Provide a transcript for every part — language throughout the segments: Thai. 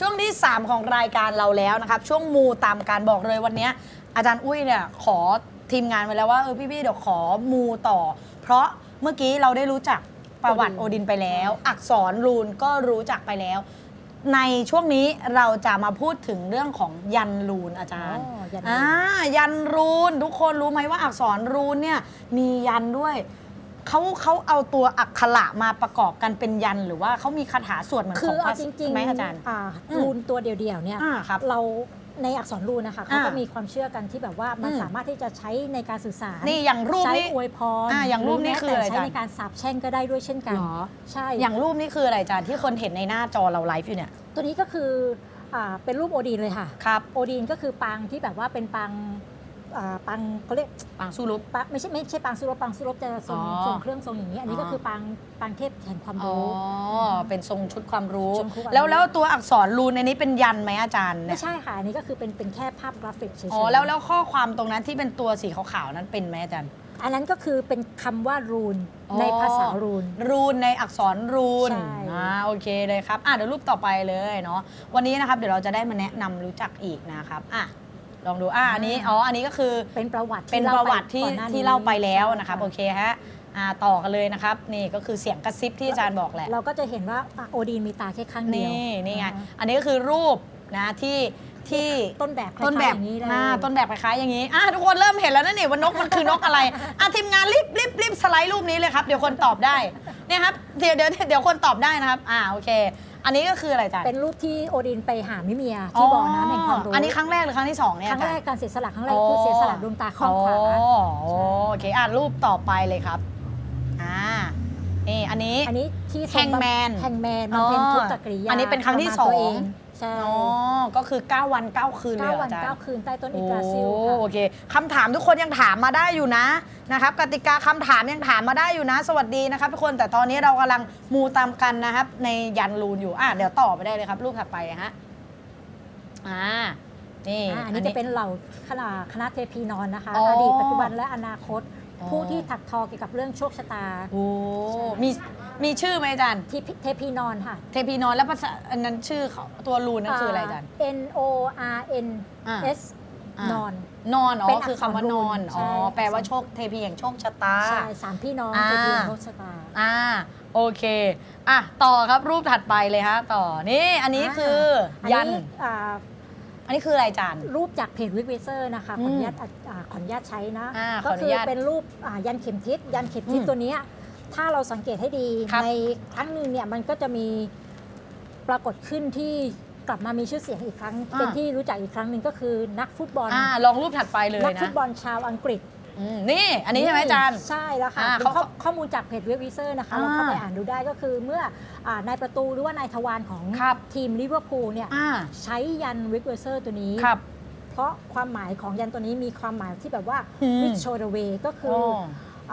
3 ของรายการเราแล้วนะครับ ช่วงมูตามการบอกเลยวันเนี้ยอาจารย์อุ้ยเนี่ยขอทีมงานไว้แล้วว่าเออพี่ๆเดี๋ยวขอมูต่อ เพราะเมื่อกี้เราได้รู้จักประวัติโอโอดินดินไปแล้ว อักษรรูนก็รู้จักไปแล้ว ในช่วงนี้เราจะมาพูดถึงเรื่องของยันรูนอาจารย์อ๋อยันรูน อ่ายันรูน ทุกคนรู้ไหมว่าอักษรรูนเนี่ยมียันด้วย เขาเขาเอาตัวอักขระมาประกอบกันเป็นยันหรือว่าเขามีคาถาสวดเหมือนคืขอองเอาพะจริงไหมอาจารย์อ่าอืม รูนตัวเดียวๆเนี่ยอ่าครับ เราในอักษรรูนนะคะเขาอ่าก็มีความเชื่อกันที่แบบว่ามันอืม สามารถที่จะใช้ในการสื่อสารนี่อย่างรูปใช้นี้ อวยพรอ่าอย่างรูปนี้หแม้คืออะไรแต่ใช้จ๊ะ ในการสาบแช่งก็ได้ด้วยเช่นกันเหรอ ใช่อย่างรูปนี้คืออะไรอาจารย์ที่คนเห็นในหน้าจอเราไลฟ์อยู่เนี่ยตัวนี้ก็คืออ่าเป็นรูปโอดีนเลยค่ะ ครับ โอดีนก็คือปางที่แบบว่าเป็นปาง อ่าปางเขาเรียกปางสู้รบปางไม่ใช่ไม่ใช่ปางสุรบปางสุรบจะทรงอ๋อทรงเครื่องทรงอย่างนี้ อันนี้อ๋อก็คือปางปางเทพแห่งความอ๋อ รู้ เป็นทรงชุดความรู้ ชุดความรู้ แล้วแล้วตัวอักษรรูนในนี้เป็นยันไหมอาจารย์เนี่ไม่ยใช่ค่ะอันนี้ก็คือเป็นเป็นแค่ภาพกราฟิกเฉยๆอ๋อแล้วแล้วข้อความตรงนั้นที่เป็นตัวสีขาวๆนั้นเป็นไหมอาจารย์ อันนั้นก็คือเป็นคำว่ารูนอ๋อ ในภาษารูน รูนในอักษรรูนใช่ อ่าโอเคเลยครับอะเดี๋ยวรูปต่อไปเลยเนาะวันนี้นะครับเดี๋ยวเราจะได้มาแนะนำรู้จักอีกนะครับอะ ลองดูอะอันนี้อ๋ออันนี้ก็คือเป็นประวัติเป็นที่ประวัติที่ก่อนหน้ที่นี้เล่าไปแล้วนะครับใช่โอเคฮะอ่าต่อกันเลยนะครับ นี่ก็คือเสียงกระซิบที่อาจารย์บอกแหละ เราก็จะเห็นว่าอะโอดีนมีตาแค่ข้างเดียวนี่นี่ไง อ่าอันนี้ก็คือรูปนะที่ที่ต้นแบบคล้ายๆต้นแบบอย่างนี้เลย อ่าต้นแบบคล้ายๆอย่างนี้อะทุกคนเริ่มเห็นแล้วนะนี่ว่านกมันคือนกอะไรอะทีมงานรีบรีบรีบสไลด์รูปนี้เลยครับ เดี๋ยวคนตอบได้เนี่ยครับเดี๋ยวเดี๋ยวเดี๋ยวคนตอบได้นะครับ อ่าโอเค อันนี้ก็คืออะไรอาจารย์เป็นรูปที่โอดินไปหามิเมียที่บ่อน้ำแห่งความรู้อันนี้ครั้งแรกหรือครั้งที่สองเนี่ยครั้งอาจาแรรกย์การเสียสละครั้งแรกคือเสียสละดวงตาข้างขวาอ๋อโอเคอะรูปต่อไปเลยครับอ่านี่อันนี้อันนี้ ที่ทรงแฮงแมนแฮงแมนมันเป็นทุกกริยาอันนี้เป็นครั้งที่ปะมาณสองตัวเใช่อ๋อ ก็คือ 9 วัน 9 คืนเลยเก้าเหรอวันอาจารย์ เก้าคืนใต้ต้นอิโอ้กราซิลโอค่ะเคคำถามทุกคนยังถามมาได้อยู่นะนะครับกติกาคำถามยังถามมาได้อยู่นะ สวัสดีนะครับทุกคนแต่ตอนนี้เรากำลังมูตามกันนะครับ ในยันรูนอยู่อะเดี๋ยวต่อไปได้เลยครับ รูปถัดไปฮะอ่านี่ อ่าอันนี้จะเป็นเหล่าคณะคณะเทพีนอนนะคะ อ๋ออดีตปัจจุบันและอนาคตอ๋อ ผู้ที่ถักทอเกี่ยวกับเรื่องโชคชะตา โอ้ใช่มีมีชื่อไหมอาจารย์ ที่เทพีนอนค่ะ เทพีนอนแล้วภาษาอันนั้นชื่อเขาตัวรูนนั่นคืออะไรอาจารย์า N O R N อ่า S อ่านนอน นอน อ๋เป็อนอักษรคือคำว่านอนรูนอ๋อใช่แปลว่าโชคเทพีแห่งโชคชะตา ใช่สามพี่น้องอ่าเทพีแห่งโชคชะตา อ่า โอเค อะ ต่อครับรูปถัดไปเลยฮะ ต่อ นี่ อันนี้คืออันยันนี้อ่า อันนี้คืออะไรอาจารย์รูปจากเพจวิกเวเซอร์นะคะขออนุญาตอะอ่าขออนุญาตใช้นะ อ่าขก็ออนุคือญาตเป็นรูปอ่ายันเข็มทิศยันเข็มทิศอืมตัวเนี้ยถ้าเราสังเกตให้ดีครับในครั้งหนึ่งเนี่ยมันก็จะมีปรากฏขึ้นที่กลับมามีชื่อเสียงอีกครั้งเป็นที่รู้จักอีกครั้งหนึ่งก็คือนักฟุตบอลอ่าลองรูปถัดไปเลยนักฟุนะ ตบอลชาวอังกฤษ อืมนี่อันนี้ใช่ไหมอาจารย์ ใช่แล้วค่ะอ่าเป็นเขาข้อข้อมูลจากเพจเว็บวิเซอร์นะคะอ่าเราเข้าไปอ่านดูได้ก็คือเมื่ออ่านายประตูหรือว่านายทวารของครับ ทีมลิเวอร์พูลเนี่ยอ่าใช้ยันวิกเวเซอร์ตัวนี้ ครับ เพราะความหมายของยันตัวนี้มีความหมายที่แบบว่าอืม วิ show the way ก็คือ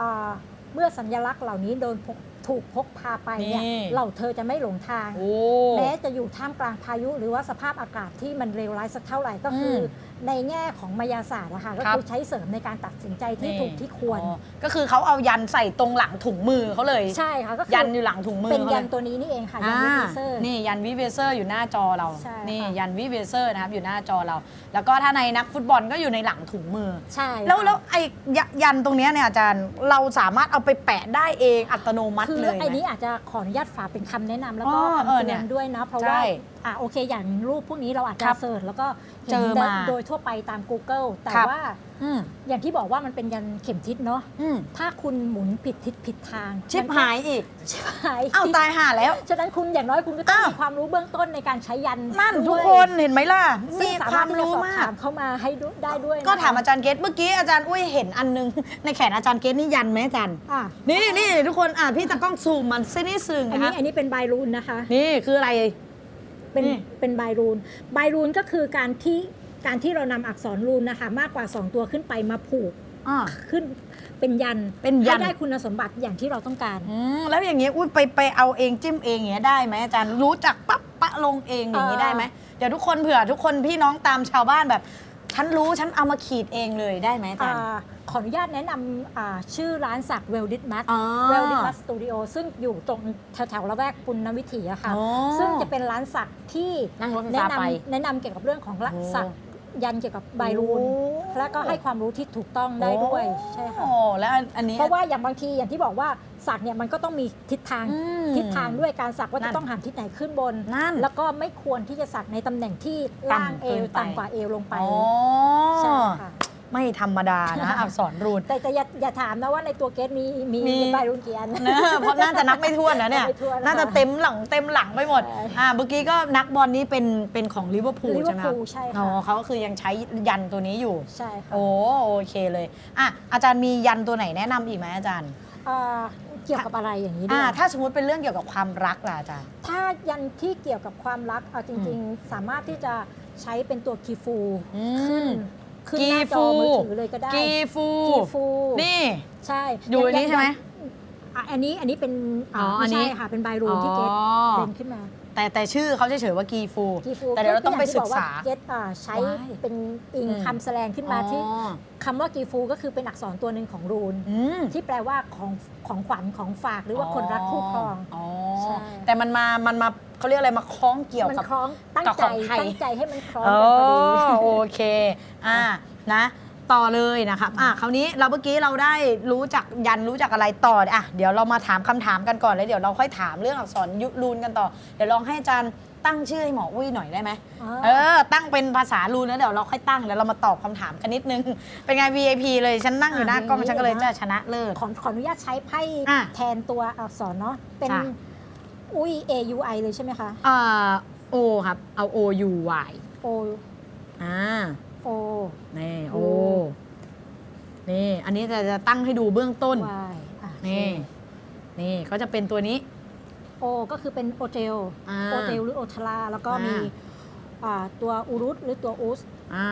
ออาเมื่อสัญลักษณ์เหล่านี้โดนพก ถูกพกพาไปเนี่ยนี่เหล่าเธอจะไม่หลงทาง โอ้ แม้จะอยู่ท่ามกลางพายุหรือว่าสภาพอากาศที่มันเลวร้ายสักเท่าไหร่ก็คืออมในแง่ของมายาศาสตร์นะคะก็ครับ คือใช้เสริมในการตัดสินใจที่ถูกที่ควร อ๋อก็คือเขาเอายันใส่ตรงหลังถุงมือเขาเลย ใช่ค่ะก็คืยันอยู่หลังถุงมือเป็นขายัลนตัวนี้นี่เองค่ะยันอ่าวิกเซอร์ นี่ยันวิเวเซอร์อยู่หน้าจอเรา ใช่นี่ค่ะ ยันวิเวเซอร์นะครับอยู่หน้าจอเรา แล้วก็ถ้าในนักฟุตบอลก็อยู่ในหลังถุงมือ ใช่แล้วค่ะ แล้วไอ้ยยันตรงเนี้ยเนี่ยอาจารย์เราสามารถเอาไปแปะได้เองอัตโนมัติคือเลยไหมไอ้นี้อาจจะขออนุญาตฝากเป็นคำแนะนำแล้วก็อ๋อเอคำอเตืเนี่อยนด้วยนะเพราะใช่ว่าอะโอเคอย่างรูปพวกนี้เราอาจคจะรับเสิร์ชแล้วก็ห็นเจอมาโดยทั่วไปตาม Google แต่ครับว่าอืมอย่างที่บอกว่ามันเป็นยันเข็มทิศเนาะอืมถ้าคุณหมุนผิดทิศผิดทางชิบมันก็หายอีก ชิบหายอ้าวตายห่าแล้ว ฉะนั้นคุณอย่างน้อยคุณก็ต้องอ้าว มีความรู้เบื้องต้นในการใช้ยันนั่นด้วยทุกคนเห็นไหมล่ะ ซึ่มีงสาคมารวาถมที่จะรู้สอบมาถากมเข้ามาให้ดูได้ด้วยนะคะก็ถามอาจารย์เกตเมื่อกี้อาจารย์อุ้ยเห็นอันนึง ในแขนอาจารย์เกตนี่ยันไหมอาจารย์ อะนี่นี่ทุกคนอะพี่ตากล้องซูมมันซินี่ซึงอันนะนี้คะอันนี้เป็นไบรูนนะคะ นี่คืออะไร เป็นนี่ เป็นไบรูนไบรูนก็คือการที่ การที่เรานำอักษรรูนนะคะ มากกว่า 2 ตัวขึ้นไปมาผูกอ่า ขึ้นเป็นยันเป็นยัน ให้ได้คุณสมบัติอย่างที่เราต้องการ อืมแล้วอย่างเงี้ยอุ้ยไปไปเอาเองจิ้มเองอย่างเงี้ยได้ไหมอาจารย์รู้จักปั๊บปะลงเองอย่างงี้เอ่อได้ไหมเดี๋ยวทุกคนเผื่อทุกคนพี่น้องตามชาวบ้านแบบ ฉันรู้ฉันเอามาขีดเองเลยได้ไหมอาจารย์อ่าขออนุญาตแนะนำอ่าชื่อร้านสักเวลดิ m มัสอ๋อ เวลดิมัสสตูดิโอซึ่งอยู่ตรงแถวๆละแวกปุณณวิถีอะค่ะ อ๋อซึ่งจะเป็นร้านสักที่นั่งรถไฟแนะฟ้าไปนำแนะนำเกี่ยวกับเรื่องของละโอ้ สัก ยันเกี่ยวกับใบรูน โอ้ แล้วก็ให้ความรู้ที่ถูกต้องได้ด้วยใช่ค่ะ โอ้แล้วอันอันนี้เพราะว่าอย่างบางทีอย่างที่บอกว่าสักเนี่ยมันก็ต้องมีทิศทางอืม ทิศทางด้วยการสักว่านั่จะน ต้องหันทิศไหนขึ้นบน นั่น แล้วก็ไม่ควรที่จะสักในตำแหน่งที่ล่างต่ำเอเกิวนไป ต่ำกว่าเอวลงไป อ๋อใช่ค่ะ ไม่ธรรมดานะอักษรรูน แต่แต่อย่าอย่าถามนะว่าในตัวเกสมีมีมี ใบรุ่นกี่อันเนอะเพราะน่าจะนับไม่ถ้วนนะเนี่ยนับไม่ถ้วนน่าจะเต็มหลังเต็มหลังไปหมด ใช่อ่า เมื่อกี้ก็นักบอลนี้เป็นเป็นของลิเวอร์พูลลิเวอใช่ร์ไหมคพูรับลใช่อ๋อค่ะเขาก็คือยังใช้ยันตัวนี้อยู่ ใช่ค่ะโอ้โอเคเลย อะอาจารย์มียันตัวไหนแนะนำอีกไหมอาจารย์อ่าเกี่ยวกับอะไรอย่างนี้ด้อ่า วยถ้าสมมติเป็นเรื่องเกี่ยวกับความรักล่ะอาจารย์ ถ้ายันที่เกี่ยวกับความรักเอาจริง ๆ สามารถที่จะใช้เป็นตัวกีฟูอืม ขึ้น ขึ้นหน้าจอมือถือเลยก็ได้กีฟู กีฟูนี่ ใช่อยู่อันนี้ใช่ไหมอะอันนี้อันนี้เป็นอ๋ออัไม่นนี้ใช่ค่ะเป็นใบรูนที่เกสเด่นขึ้นมาแต่แต่ชื่อเขาเฉยๆว่ากีฟู กีฟูแต่เดี๋ยวเราต้องไปศึกษา เกสใช้ว้ายเป็นอิงอืมคำแสดงขึ้นมาที่อ๋อคำว่ากีฟูก็คือเป็นอักษรตัวหนึ่งของรูนอืมที่แปลว่าของของขวัญของฝากหรือว่าคนรักคู่ครองอ๋อใช่แต่มันมามันมา เขาเรียกอะไรมาคล้องเกี่ยวมันกับ คล้องตั้งกับใจของไทย ตั้งใจให้มันคล้องโอ้กันพอดีโอเค อ่านะ ต่อเลยนะครับ อะคราวนี้เราเมื่อกี้เราได้รู้จักยันรู้จักอะไรต่ออะเดี๋ยวเรามาถามคำถามกันก่อนแล้วเดี๋ยวเราค่อยถามเรื่องอักษรยุรูนกันต่อ เดี๋ยวลองให้อาจารย์ตั้งชื่อให้หมออุ้ยหน่อยได้ไหมอ๋อเออ ตั้งเป็นภาษารูนแล้วเดี๋ยวเราค่อยตั้งเดี๋ยวเรามาตอบคำถามกันนิดนึง เป็นไง VIP เลยฉันนั่งอยู่หน้ากล้องฉันก็เลยจะชนะเลิศ ขอขออนุญาตใช้ไพ่อะแทนตัวอักษรเนาะเป็นค่ะ อุ้ย A U I เลยใช่ไหมคะ อ่า O ครับเอา O U Y O อ่า O นี่โอโอ้นี่ อันนี้จะจะตั้งให้ดูเบื้องต้น Y อะนี่ นี่ก็จะเป็นตัวนี้ โอก็คือเป็นโอเทลอ่าโอเทลหรือโอทลาแล้วก็อ่ามี มีอ่าตัวอูรุตหรือตัวอุสอ่า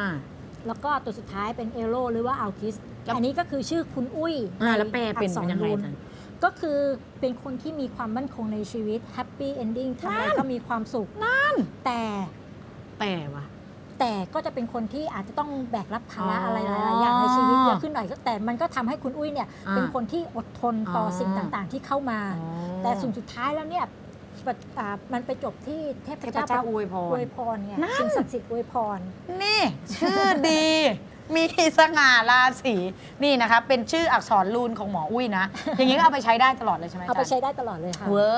แล้วก็ตัวสุดท้ายเป็นเอโรหรือว่าอัลกิสแล้วอันนี้ก็คือชื่อคุณอุ้ยอ่าในแล้วแปลเป็นอักษรยังไงรูนอาจารย์ ก็คือเป็นคนที่มีความมั่นคงในชีวิตแฮปปี้เอนดิ้งทำอะไรก็มีความสุขนั่นแต่แต่วะแต่ก็จะเป็นคนที่อาจจะต้องแบกรับภาระอ๋อออะไรหลายๆอย่างในชีวิตเยอะขึ้นหน่อยก็แต่มันก็ทำให้คุณอุ้ยเนี่ยอ่าเป็นคนที่อดทนต่อออสิ่งต่างๆที่เข้ามาอ๋อแต่สุดสุดท้ายแล้วเนี่ยปะอ่ามันไปจบที่เทพเทพเจ้าเจ้าอวยพอรวยพรเนี่ยนั่นสิ่งศักดิ์สิทธิ์อวยพรนี่ชื่อดี มีสง่าราศีนี่นะครับเป็นชื่ออักษรรูนของหมออุ้ยนะ อย่างนี้ก็เอาไปใช้ได้ตลอดเลยใช่ไหมเอาไปจรย์ใช้ได้ตลอดเลยค่ะเวอ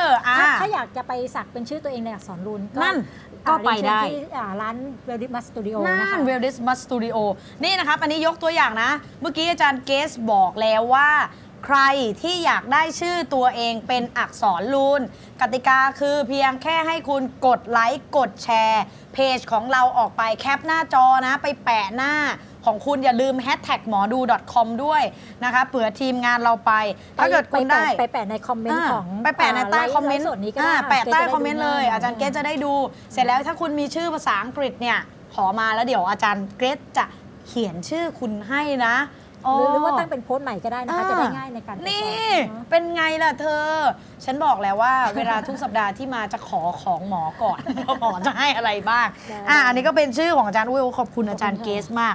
ร์อ่าถ้าถ้าอยากจะไปสักเป็นชื่อตัวเองในอักษรรูนก็นั่นอ่าก็ไปได้ เรียนเชิญที่อ่าร้านเวลดิมัสสตูดิโอนั่นะคะ น w e l l This Must Studio นี่นะครับ อันนี้ยกตัวอย่างนะ เมื่อกี้อาจารย์เกสบอกแล้วว่า ใครที่อยากได้ชื่อตัวเองเป็นอักษรรูน กติกาคือเพียงแค่ให้คุณกดไลค์กดแชร์ เพจของเราออกไปแคปหน้าจอนะ ไปแปะหน้าของคุณอย่าลืมแฮชแท็กหมอดู .com ด้วยนะคะเผื่อทีมงานเราไป ถ้าเกิดคุณได้ไปแปะในคอมเมนต์อ่าของไปแปะในใต้าคอมเมนต์ไลฟ์สดนี้ก็ได้อ่าแปะใต้เกรซจคอมเมนต์เลยได้ดูอาจารย์เกรซจะได้ดู เสร็จแล้วถ้าคุณมีชื่อภาษาอังกฤษเนี่ยขอมาแล้วเดี๋ยวอาจารย์เกรซจะเขียนชื่อคุณให้นะ หรือหรือว่าตั้งเป็นโพสต์ใหม่ก็ได้นะคะ อ่า จะได้ง่ายในการตรวจสอบนี่เนาะเป็นไงล่ะเธอ ฉันบอกแล้วว่า เวลาทุกสัปดาห์ที่มาจะขอของหมอก่อนว่าหมอจะให้อะไรบ้าง ได้ อะอันนี้ก็เป็นชื่อของอาจารย์อุ้ยขอบคุณอาจารย์ขอบคุณค่ะเกสมาก